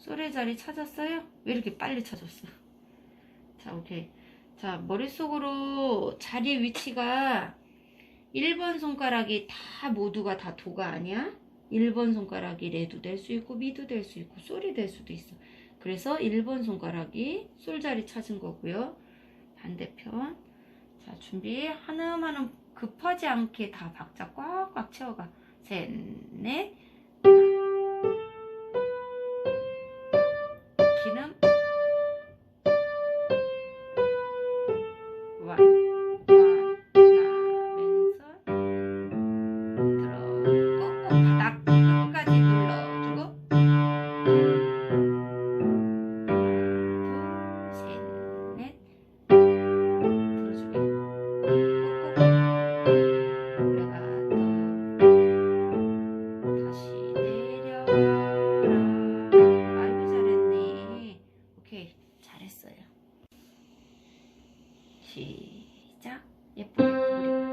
솔의 자리 찾았어요? 왜 이렇게 빨리 찾았어? 자, 오케이. 자, 머릿속으로 자리 위치가 1번 손가락이 다 모두가 다 도가 아니야? 1번 손가락이 레도 될 수 있고 미도 될 수 있고 솔이 될 수도 있어. 그래서 1번 손가락이 솔 자리 찾은 거고요. 반대편. 자, 준비. 한음 한음 급하지 않게 다 박자 꽉꽉 채워가. 셋, 넷, chín âm vậy và 잘했어요. 시작. 예쁘게